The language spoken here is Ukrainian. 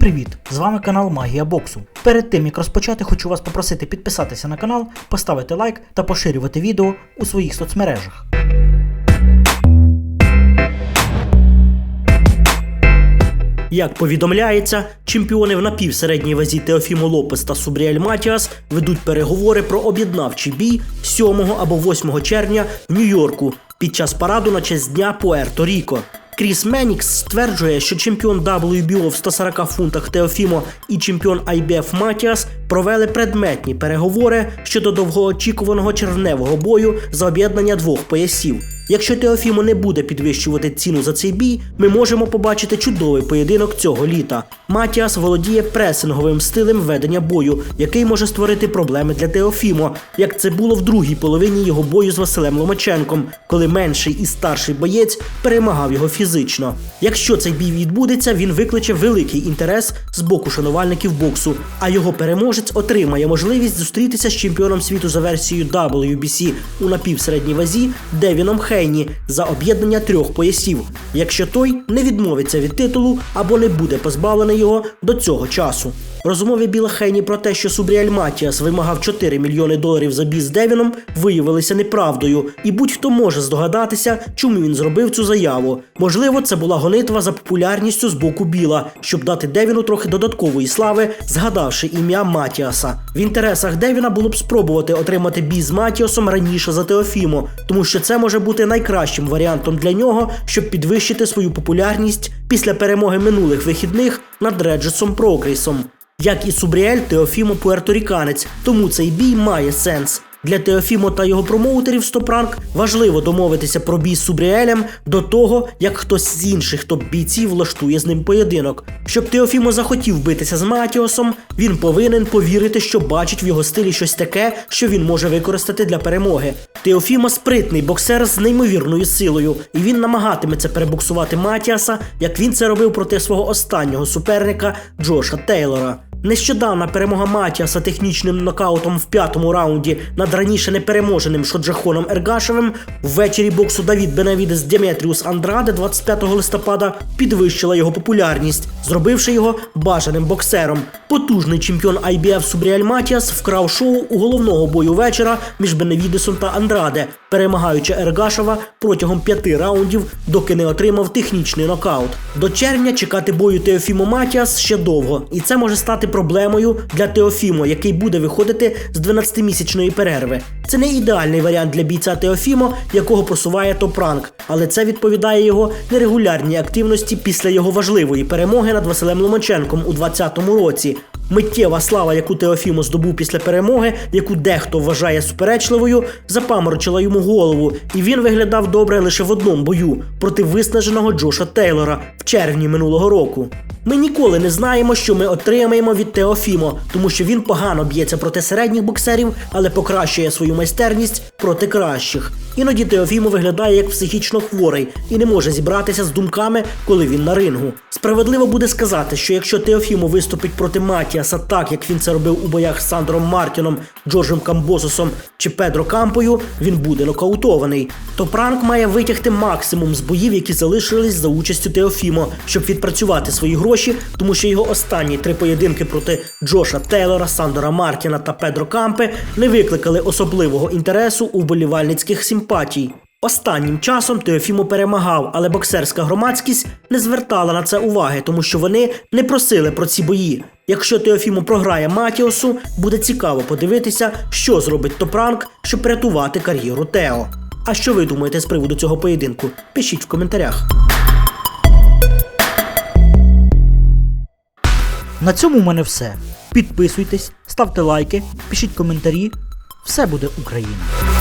привіт! З вами канал Магія Боксу. Перед тим як розпочати, хочу вас попросити підписатися на канал, поставити лайк та поширювати відео у своїх соцмережах. Як повідомляється, чемпіони в напівсередній вазі Теофімо Лопес та Субріель Матіас ведуть переговори про об'єднавчий бій 7 або 8 червня в Нью-Йорку під час параду на честь дня Пуерто-Ріко. Кріс Менікс стверджує, що чемпіон WBO в 140 фунтах Теофімо і чемпіон IBF Матіас провели предметні переговори щодо довгоочікуваного червневого бою за об'єднання двох поясів. Якщо Теофімо не буде підвищувати ціну за цей бій, ми можемо побачити чудовий поєдинок цього літа. Матіас володіє пресинговим стилем ведення бою, який може створити проблеми для Теофімо, як це було в другій половині його бою з Василем Ломаченком, коли менший і старший боєць перемагав його фізично. Якщо цей бій відбудеться, він викличе великий інтерес з боку шанувальників боксу, а його переможець отримає можливість зустрітися з чемпіоном світу за версією WBC у напівсередній вазі Девіном Хейні за об'єднання трьох поясів, якщо той не відмовиться від титулу або не буде позбавлений його до цього часу. Розмови Біла Хейні про те, що Субріаль Матіас вимагав 4 мільйони доларів за бій Девіном, виявилися неправдою, і будь-хто може здогадатися, чому він зробив цю заяву. Можливо, це була гонитва за популярністю з боку Біла, щоб дати Девіну трохи додаткової слави, згадавши ім'я Матіаса. В інтересах Девіна було б спробувати отримати бій з Матіосом раніше за Теофімо, тому що це може бути найкращим варіантом для нього, щоб підвищити свою популярність після перемоги минулих вихідних над Реджесом Прогресом. Як і Субріель, Теофімо пуерторіканець, тому цей бій має сенс. Для Теофімо та його промоутерів Стопранк важливо домовитися про бій з Субріелем до того, як хтось з інших топ-бійців влаштує з ним поєдинок. Щоб Теофімо захотів битися з Матіосом, він повинен повірити, що бачить в його стилі щось таке, що він може використати для перемоги. Теофімо спритний боксер з неймовірною силою, і він намагатиметься перебуксувати Матіаса, як він це робив проти свого останнього суперника Джоша Тейлора. Нещодавна перемога Матіаса технічним нокаутом в п'ятому раунді над раніше непереможеним Шоджахоном Ергашевим ввечері боксу Давід Бенавідес Деметріус Андраде 25 листопада підвищила його популярність, зробивши його бажаним боксером. Потужний чемпіон IBF Субріаль Матіас вкрав шоу у головного бою вечора між Бенавідесом та Андраде, перемагаючи Ергашева протягом п'яти раундів, доки не отримав технічний нокаут. До червня чекати бою Теофімо Матіас ще довго, і це може стати проблемою для Теофімо, який буде виходити з 12-місячної перерви. Це не ідеальний варіант для бійця Теофімо, якого просуває Топранк, але це відповідає його нерегулярній активності після його важливої перемоги над Василем Ломаченком у 2020 році. Миттєва слава, яку Теофімо здобув після перемоги, яку дехто вважає суперечливою, запаморочила йому голову, і він виглядав добре лише в одному бою проти виснаженого Джоша Тейлора в червні минулого року. Ми ніколи не знаємо, що ми отримаємо від Теофімо, тому що він погано б'ється проти середніх боксерів, але покращує свою майстерність проти кращих. Іноді Теофімо виглядає як психічно хворий і не може зібратися з думками, коли він на рингу. Справедливо буде сказати, що якщо Теофімо виступить проти Матіаса так, як він це робив у боях з Сандром Мартіном, Джорджем Камбососом чи Педро Кампою, він буде нокаутований. То пранк має витягти максимум з боїв, які залишились за участю Теофімо, щоб відпрацювати свої гроші, тому що його останні три поєдинки проти Джоша Тейлора, Сандора Мартіна та Педро Кампи не викликали особливого інтересу у вболівальницьких симпатій. Останнім часом Теофімо перемагав, але боксерська громадськість не звертала на це уваги, тому що вони не просили про ці бої. Якщо Теофімо програє Матіосу, буде цікаво подивитися, що зробить Топранк, щоб рятувати кар'єру Тео. А що ви думаєте з приводу цього поєдинку? Пишіть в коментарях. На цьому в мене все. Підписуйтесь, ставте лайки, пишіть коментарі. Все буде Україна!